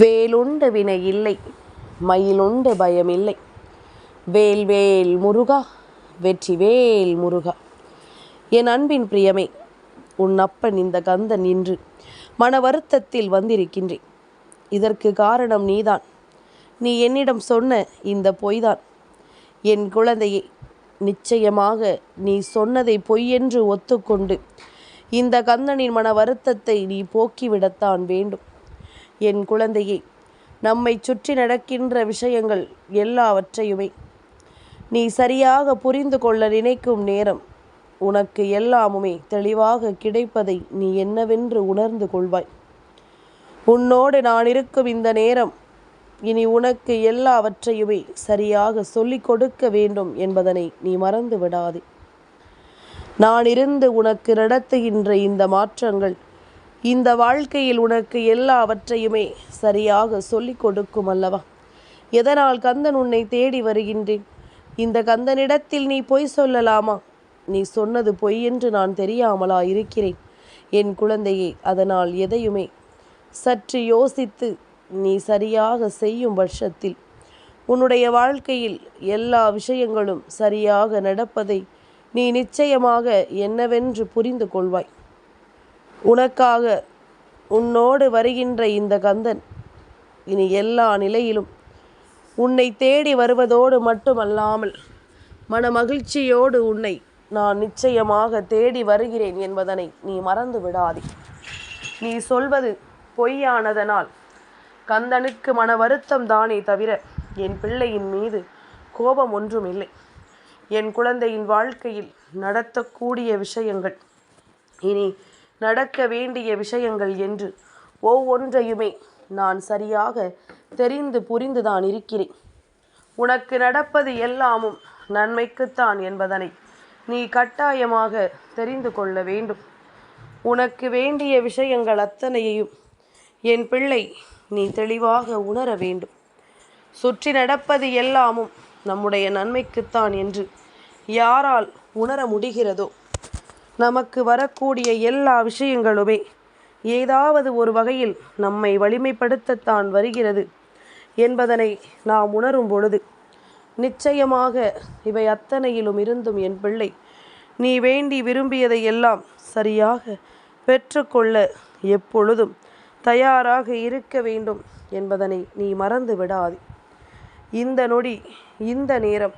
வேலுண்டு வினை இல்லை மயிலுண்டு பயமில்லை வேல் வேல் முருகா வெற்றி வேல் முருகா. என் அன்பின் பிரியமே உன் அப்பன் இந்த கந்தன் இன்று மன வருத்தத்தில் வந்திருக்கின்றேன். இதற்கு காரணம் நீதான். நீ என்னிடம் சொன்ன இந்த பொய்தான். என் குழந்தையே நிச்சயமாக நீ சொன்னதை பொய்யென்று ஒத்துக்கொண்டு இந்த கந்தனின் மன வருத்தத்தை நீ போக்கிவிடத்தான் வேண்டும். என் குழந்தையே நம்மை சுற்றி நடக்கின்ற விஷயங்கள் எல்லாவற்றையுமே நீ சரியாக புரிந்து கொள்ள நினைக்கும் நேரம் உனக்கு எல்லாமுமே தெளிவாக கிடைப்பதை நீ என்னவென்று உணர்ந்து கொள்வாய். உன்னோடு நான் இருக்கும் இந்த நேரம் இனி உனக்கு எல்லாவற்றையுமே சரியாக சொல்லிக் கொடுக்க வேண்டும் என்பதனை நீ மறந்து விடாதே நான் இருந்து உனக்கு நடத்துகின்ற இந்த மாற்றங்கள் இந்த வாழ்க்கையில் உனக்கு எல்லாவற்றையுமே சரியாக சொல்லிக் கொடுக்கும் அல்லவா? எதனால் கந்தன் உன்னை தேடி வருகின்றேன்? இந்த கந்தனிடத்தில் நீ பொய் சொல்லலாமா? நீ சொன்னது பொய் என்று நான் தெரியாமலா இருக்கிறேன் என் குழந்தையே அதனால் எதையுமே சற்று யோசித்து நீ சரியாக செய்யும் பட்சத்தில் உன்னுடைய வாழ்க்கையில் எல்லா விஷயங்களும் சரியாக நடப்பதை நீ நிச்சயமாக என்னவென்று புரிந்து கொள்வாய். உனக்காக உன்னோடு வருகின்ற இந்த கந்தன் இனி எல்லா நிலையிலும் உன்னை தேடி வருவதோடு மட்டுமல்லாமல் மன மகிழ்ச்சியோடு உன்னை நான் நிச்சயமாக தேடி வருகிறேன் என்பதனை நீ மறந்து விடாதே. நீ சொல்வது பொய்யானதனால் கந்தனுக்கு மன வருத்தம் தானே தவிர என் பிள்ளையின் மீது கோபம் ஒன்றும் இல்லை. என் குழந்தையின் வாழ்க்கையில் நடத்தக்கூடிய விஷயங்கள் இனி நடக்க வேண்டிய விஷயங்கள் என்று ஒவ்வொன்றையுமே நான் சரியாக தெரிந்து புரிந்துதான் இருக்கிறேன். உனக்கு நடப்பது எல்லாமும் நன்மைக்குத்தான் என்பதனை நீ கட்டாயமாக தெரிந்து கொள்ள வேண்டும். உனக்கு வேண்டிய விஷயங்கள் அத்தனையையும் என் பிள்ளை நீ தெளிவாக உணர வேண்டும். சுற்றி நடப்பது எல்லாமும் நம்முடைய நன்மைக்குத்தான் என்று யாரால் உணர முடிகிறதோ நமக்கு வரக்கூடிய எல்லா விஷயங்களுமே ஏதாவது ஒரு வகையில் நம்மை வலிமைப்படுத்தத்தான் வருகிறது என்பதனை நாம் உணரும் பொழுது நிச்சயமாக இவை அத்தனையிலும் இருந்தும் என் பிள்ளை. நீ வேண்டி விரும்பியதை எல்லாம் சரியாக பெற்றுக்கொள்ள எப்பொழுதும் தயாராக இருக்க வேண்டும் என்பதனை நீ மறந்து விடாது இந்த நொடி இந்த நேரம்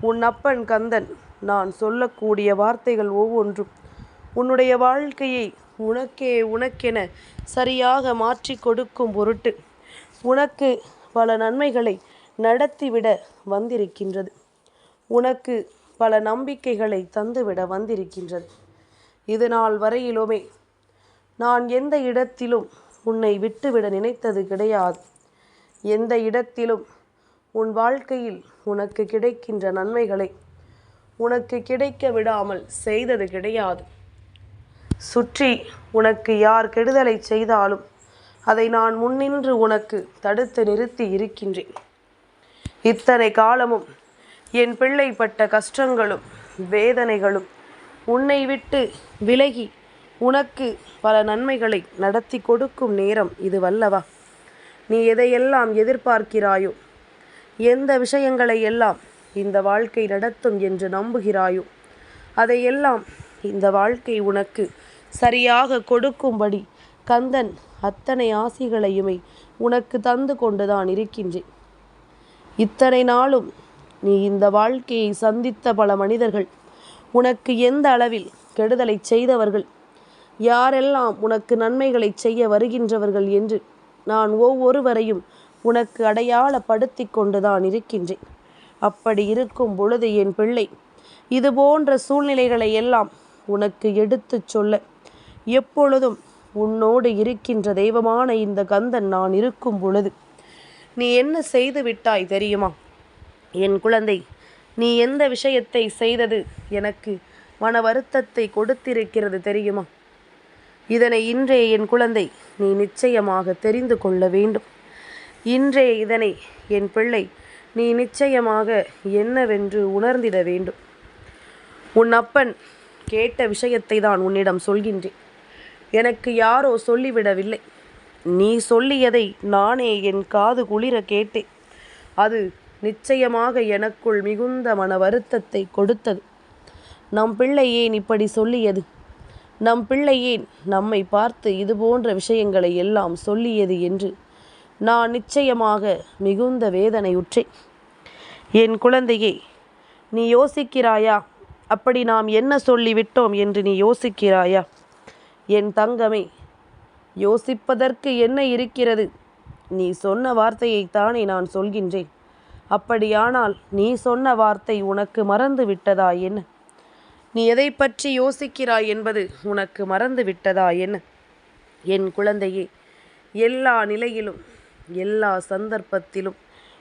உன் அப்பன் கந்தன் நான் சொல்லக்கூடிய வார்த்தைகள் ஒவ்வொன்றும் உன்னுடைய வாழ்க்கையை உனக்கே உனக்கென சரியாக மாற்றி கொடுக்கும் பொருட்டு உனக்கு பல நன்மைகளை நடத்திவிட வந்திருக்கின்றது. உனக்கு பல நம்பிக்கைகளை தந்துவிட வந்திருக்கின்றது. இது நாள் வரையிலுமே நான் எந்த இடத்திலும் உன்னை விட்டுவிட நினைத்தது கிடையாது. எந்த இடத்திலும் உன் வாழ்க்கையில் உனக்கு கிடைக்கின்ற நன்மைகளை உனக்கு கிடைக்க விடாமல் செய்தது கிடையாது. சுற்றி உனக்கு யார் கெடுதலை செய்தாலும் அதை நான் முன்னின்று உனக்கு தடுத்து நிறுத்தி இருக்கின்றேன். இத்தனை காலமும் என் பிள்ளை பட்ட கஷ்டங்களும் வேதனைகளும் உன்னை விட்டு விலகி உனக்கு பல நன்மைகளை நடத்தி கொடுக்கும் நேரம் இது வல்லவா? நீ எதையெல்லாம் எதிர்பார்க்கிறாயோ எந்த விஷயங்களை எல்லாம் இந்த வாழ்க்கை நடத்தும் என்று நம்புகிறாயோ அதையெல்லாம் இந்த வாழ்க்கை உனக்கு சரியாக கொடுக்கும்படி கந்தன் அத்தனை ஆசிகளையுமே உனக்கு தந்து கொண்டுதான் இருக்கின்றேன். இத்தனை நாளும் நீ இந்த வாழ்க்கையை சந்தித்த பல மனிதர்கள் உனக்கு எந்த அளவில் கெடுதலை செய்தவர்கள் யாரெல்லாம் உனக்கு நன்மைகளை செய்ய வருகின்றவர்கள் என்று நான் ஒவ்வொருவரையும் உனக்கு அடையாளப்படுத்தி கொண்டுதான் இருக்கின்றேன். அப்படி இருக்கும் பொழுது என் பிள்ளை இது போன்ற சூழ்நிலைகளை எல்லாம் உனக்கு எடுத்துச் சொல்ல எப்பொழுதும் உன்னோடு இருக்கின்ற தெய்வமான இந்த கந்தன் நான் இருக்கும் பொழுது நீ என்ன செய்து விட்டாய் தெரியுமா? என் குழந்தை நீ எந்த விஷயத்தை செய்தது எனக்கு மன வருத்தத்தை கொடுத்திருக்கிறது தெரியுமா? இதனை இன்றே என் குழந்தை நீ நிச்சயமாக தெரிந்து கொள்ள வேண்டும். இன்றே இதனை என் பிள்ளை நீ நிச்சயமாக என்னவென்று உணர்ந்திட வேண்டும். உன் அப்பன் கேட்ட விஷயத்தை தான் உன்னிடம் சொல்கின்றேன். எனக்கு யாரோ சொல்லிவிடவில்லை. நீ சொல்லியதை நானே என் காது குளிர கேட்டேன். அது நிச்சயமாக எனக்குள் மிகுந்த மன வருத்தத்தை கொடுத்தது. நம் பிள்ளை ஏன் இப்படி சொல்லியது? நம் பிள்ளை ஏன் நம்மை பார்த்து இது போன்ற விஷயங்களை எல்லாம் சொல்லியது என்று நான் நிச்சயமாக மிகுந்த வேதனையுற்றேன் என் குழந்தையே நீ யோசிக்கிறாயா? அப்படி நாம் என்ன சொல்லிவிட்டோம் என்று நீ யோசிக்கிறாயா? என் தங்கமே யோசிப்பதற்கு என்ன இருக்கிறது? நீ சொன்ன வார்த்தையைத்தானே நான் சொல்கின்றேன். அப்படியானால் நீ சொன்ன வார்த்தை உனக்கு மறந்து விட்டதா என்ன? நீ எதை பற்றி யோசிக்கிறாய் என்பது உனக்கு மறந்து விட்டதா என்ன? என் குழந்தையே எல்லா நிலையிலும் எல்லா சந்தர்ப்பத்திலும்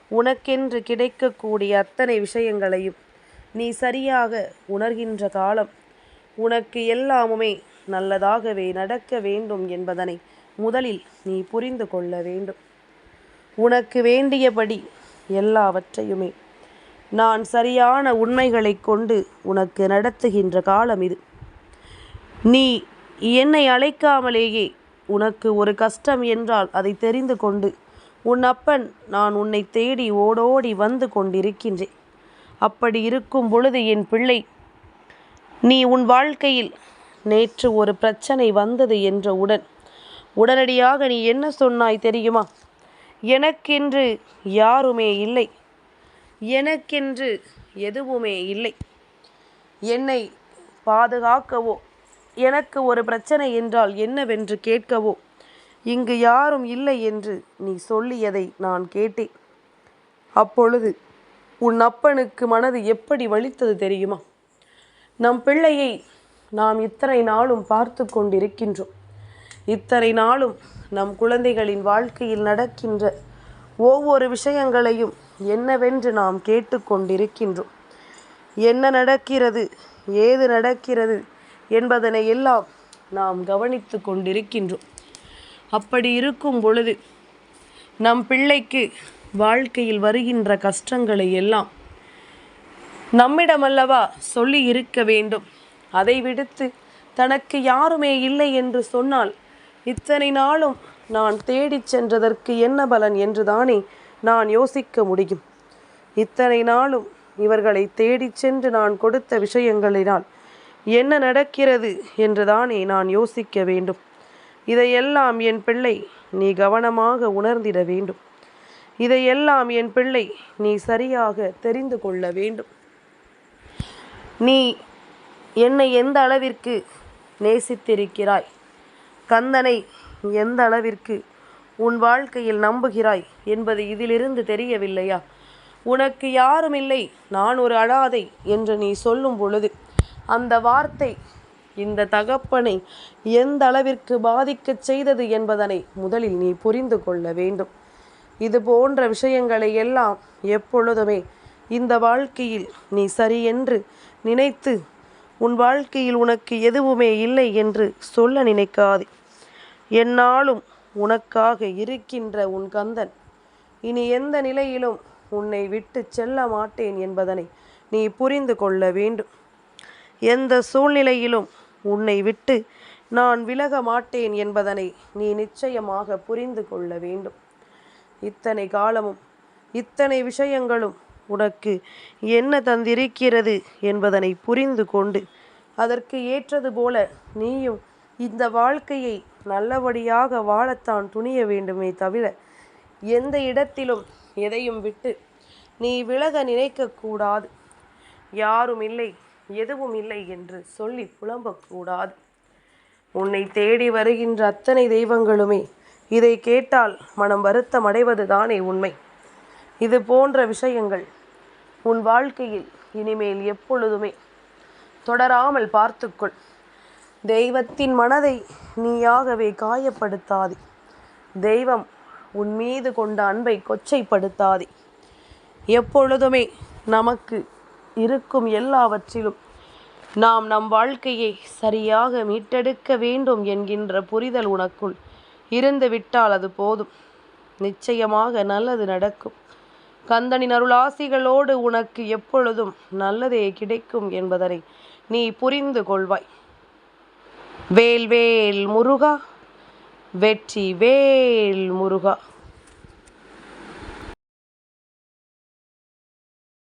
உனக்கென்று கிடைக்கக்கூடிய அத்தனை விஷயங்களையும் நீ சரியாக உணர்கின்ற காலம் உனக்கு எல்லாமுமே நல்லதாகவே நடக்க வேண்டும் என்பதனை முதலில் நீ புரிந்து கொள்ள வேண்டும். உனக்கு வேண்டியபடி எல்லாவற்றையுமே நான் சரியான உண்மைகளை கொண்டு உனக்கு நடத்துகின்ற காலம் இது. நீ என்னை அழைக்காமலேயே உனக்கு ஒரு கஷ்டம் என்றால் அதை தெரிந்து கொண்டு உன் அப்பன் நான் உன்னை தேடி ஓடோடி வந்து கொண்டிருக்கின்றேன். அப்படி இருக்கும் பொழுது என் பிள்ளை நீ உன் வாழ்க்கையில் நேற்று ஒரு பிரச்சனை வந்தது என்றவுடன் உடனடியாக நீ என்ன சொன்னாய் தெரியுமா? எனக்கென்று யாருமே இல்லை. எனக்கென்று எதுவுமே இல்லை. என்னை பாதுகாக்கவோ எனக்கு ஒரு பிரச்சனை என்றால் என்னவென்று கேட்கவோ இங்கு யாரும் இல்லை என்று நீ சொல்லியதை நான் கேட்டேன். அப்பொழுது உன் அப்பனுக்கு மனது எப்படி வலித்தது தெரியுமா? நம் பிள்ளையை நாம் இத்தனை நாளும் பார்த்து கொண்டிருக்கின்றோம். இத்தனை நாளும் நம் குழந்தைகளின் வாழ்க்கையில் நடக்கின்ற ஒவ்வொரு விஷயங்களையும் என்னவென்று நாம் கேட்டுக்கொண்டிருக்கின்றோம் என்ன நடக்கிறது ஏது நடக்கிறது என்பதனை எல்லாம் நாம் கவனித்து கொண்டிருக்கின்றோம். அப்படி இருக்கும் பொழுது நம் பிள்ளைக்கு வாழ்க்கையில் வருகின்ற கஷ்டங்களை எல்லாம் நம்மிடமல்லவா சொல்லி இருக்க வேண்டும். அதை விடுத்து தனக்கு யாருமே இல்லை என்று சொன்னால் இத்தனை நாளும் நான் தேடிச் சென்றதற்கு என்ன பலன் என்றுதானே நான் யோசிக்க முடியும். இத்தனை நாளும் இவர்களை தேடிச் சென்று நான் கொடுத்த விஷயங்களினால் என்ன நடக்கிறது என்றுதானே நான் யோசிக்க வேண்டும். இதையெல்லாம் என் பிள்ளை நீ கவனமாக உணர்ந்திட வேண்டும். இதையெல்லாம் என் பிள்ளை நீ சரியாக தெரிந்து கொள்ள வேண்டும். நீ என்னை எந்த அளவிற்கு நேசித்திருக்கிறாய்? கந்தனை எந்த அளவிற்கு உன் வாழ்க்கையில் நம்புகிறாய் என்பது இதிலிருந்து தெரியவில்லையா? உனக்கு யாரும் இல்லை நான் ஒரு அழாதை என்று நீ சொல்லும் பொழுது அந்த வார்த்தை இந்த தகப்பனை எந்த அளவிற்கு பாதிக்கச் செய்தது என்பதனை முதலில் நீ புரிந்து கொள்ள வேண்டும். இது போன்ற விஷயங்களை எல்லாம் எப்பொழுதுமே இந்த வாழ்க்கையில் நீ சரியென்று நினைத்து உன் வாழ்க்கையில் உனக்கு எதுவுமே இல்லை என்று சொல்ல நினைக்காதே. என்னாலும் உனக்காக இருக்கின்ற உன் கந்தன் இனி எந்த நிலையிலும் உன்னை விட்டு செல்ல மாட்டேன் என்பதனை நீ புரிந்து கொள்ள வேண்டும். எந்த சூழ்நிலையிலும் உன்னை விட்டு நான் விலக மாட்டேன் என்பதனை நீ நிச்சயமாக புரிந்து கொள்ள வேண்டும். இத்தனை காலமும் இத்தனை விஷயங்களும் உனக்கு என்ன தந்திருக்கிறது என்பதனை புரிந்து கொண்டு அதற்கு ஏற்றது போல நீயும் இந்த வாழ்க்கையை நல்லபடியாக வாழத்தான் துணிய வேண்டுமே தவிர எந்த இடத்திலும் எதையும் விட்டு நீ விலக நினைக்கக்கூடாது. யாரும் இல்லை எதுவும் இல்லை என்று சொல்லி புலம்பக்கூடாது. உன்னை தேடி வருகின்ற அத்தனை தெய்வங்களுமே இதை கேட்டால் மனம் வருத்தம் அடைவது தானே உண்மை. இது போன்ற விஷயங்கள் உன் வாழ்க்கையில் இனிமேல் எப்பொழுதுமே தொடராமல் பார்த்துக்கொள். தெய்வத்தின் மனதை நீயாகவே காயப்படுத்தாதே. தெய்வம் உன் மீது கொண்ட அன்பை கொச்சைப்படுத்தாதே. எப்பொழுதுமே நமக்கு இருக்கும் எல்லாவற்றிலும். நாம் நம் வாழ்க்கையை சரியாக மீட்டெடுக்க வேண்டும் என்கின்ற புரிதல் உனக்குள் இருந்துவிட்டால் அது போதும். நிச்சயமாக நல்லது நடக்கும். கந்தனின் அருளாசிகளோடு உனக்கு எப்பொழுதும் நல்லதே கிடைக்கும் என்பதனை நீ புரிந்து கொள்வாய். வேல் வேல் முருகா. வெற்றி வேல் முருகா.